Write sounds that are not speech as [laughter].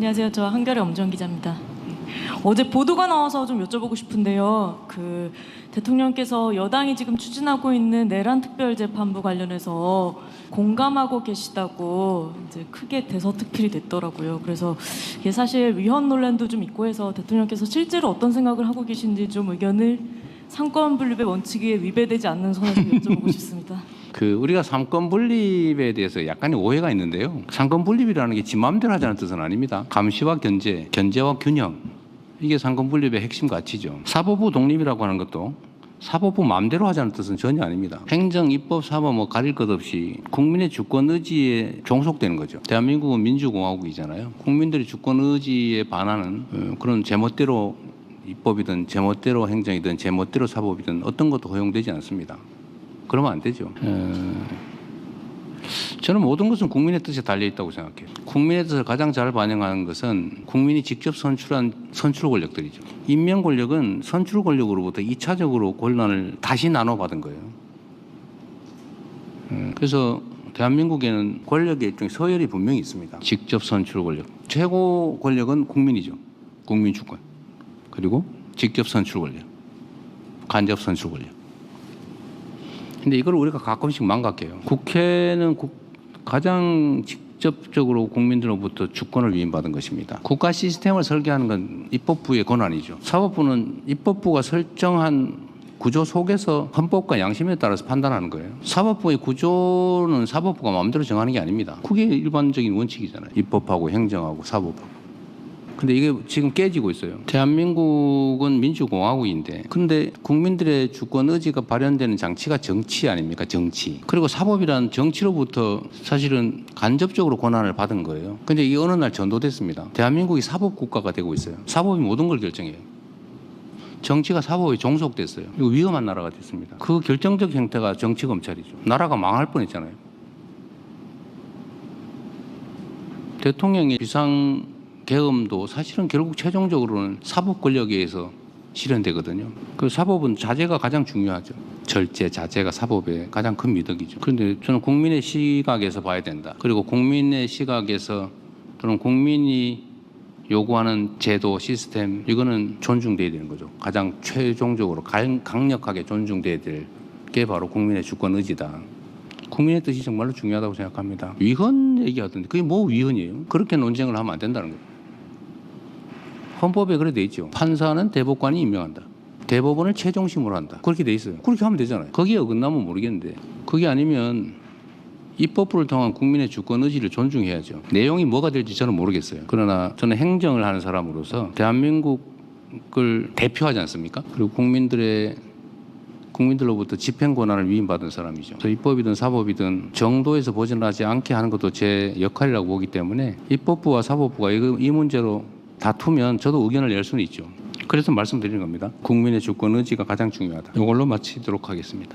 안녕하세요. 저 한결의 엄정 기자입니다. 어제 보도가 나와서 좀 여쭤보고 싶은데요. 그 대통령께서 여당이 지금 추진하고 있는 내란 특별 재판부 관련해서 공감하고 계시다고 이제 크게 대서특필이 됐더라고요. 그래서 이게 사실 위헌 논란도 좀 있고 해서 대통령께서 실제로 어떤 생각을 하고 계신지 좀 의견을 상권 분립의 원칙에 위배되지 않는 선에서 여쭤보고 [laughs] 싶습니다. 그 우리가 삼권 분립에 대해서 약간의 오해가 있는데요. 삼권 분립이라는 게 지 마음대로 하자는 뜻은 아닙니다. 감시와 견제, 견제와 균형 이게 삼권 분립의 핵심 가치죠. 사법부 독립이라고 하는 것도 사법부 마음대로 하자는 뜻은 전혀 아닙니다. 행정, 입법, 사법 뭐 가릴 것 없이 국민의 주권 의지에 종속되는 거죠. 대한민국은 민주공화국이잖아요. 국민들의 주권 의지에 반하는 어, 그런 제멋대로 입법이든 제멋대로 행정이든 제멋대로 사법이든 어떤 것도 허용되지 않습니다. 그러면 안 되죠. 어, 저는 모든 것은 국민의 뜻에 달려 있다고 생각해요. 국민의 뜻을 가장 잘 반영하는 것은 국민이 직접 선출한 선출 권력들이죠. 임명 권력은 선출 권력으로부터 2차적으로 권한을 다시 나눠 받은 거예요. 음, 그래서 대한민국에는 권력의 일종의 서열이 분명히 있습니다. 직접 선출 권력. 최고 권력은 국민이죠. 국민 주권. 그리고 직접 선출 권력. 간접 선출 권력. 근데 이걸 우리가 가끔씩 망각해요. 국회는 국- 가장 직접적으로 국민들로부터 주권을 위임받은 것입니다. 국가 시스템을 설계하는 건 입법부의 권한이죠. 사법부는 입법부가 설정한 구조 속에서 헌법과 양심에 따라서 판단하는 거예요. 사법부의 구조는 사법부가 마음대로 정하는 게 아닙니다. 그게 일반적인 원칙이잖아요. 입법하고 행정하고 사법하고. 근데 이게 지금 깨지고 있어요. 대한민국은 민주공화국인데, 근데 국민들의 주권 의지가 발현되는 장치가 정치 아닙니까? 정치. 그리고 사법이란 정치로부터 사실은 간접적으로 권한을 받은 거예요. 근데 이게 어느 날 전도됐습니다. 대한민국이 사법 국가가 되고 있어요. 사법이 모든 걸 결정해요. 정치가 사법에 종속됐어요. 이거 위험한 나라가 됐습니다. 그 결정적 형태가 정치 검찰이죠. 나라가 망할 뻔했잖아요. 대통령의 비상 계엄도 사실은 결국 최종적으로는 사법 권력에 의해서 실현되거든요. 그 사법은 자제가 가장 중요하죠. 절제, 자제가 사법의 가장 큰 미덕이죠. 그런데 저는 국민의 시각에서 봐야 된다. 그리고 국민의 시각에서 또는 국민이 요구하는 제도, 시스템 이거는 존중돼야 되는 거죠. 가장 최종적으로 강- 강력하게 존중돼야 될 게 바로 국민의 주권 의지다. 국민의 뜻이 정말로 중요하다고 생각합니다. 위헌 얘기하던데 그게 뭐 위헌이에요? 그렇게 논쟁을 하면 안 된다는 거예요. 헌법에 그래 돼 있죠. 판사는 대법관이 임명한다. 대법원을 최종심으로 한다. 그렇게 돼 있어요. 그렇게 하면 되잖아요. 거기에 어긋나면 모르겠는데 그게 아니면 입법부를 통한 국민의 주권 의지를 존중해야죠. 내용이 뭐가 될지 저는 모르겠어요. 그러나 저는 행정을 하는 사람으로서 대한민국을 대표하지 않습니까? 그리고 국민들의 국민들로부터 집행 권한을 위임받은 사람이죠. 그래서 입법이든 사법이든 정도에서 벗어나지 않게 하는 것도 제 역할이라고 보기 때문에 입법부와 사법부가 이, 이 문제로 다투면 저도 의견을 낼 수는 있죠. 그래서 말씀드리는 겁니다. 국민의 주권 의지가 가장 중요하다. 이걸로 마치도록 하겠습니다.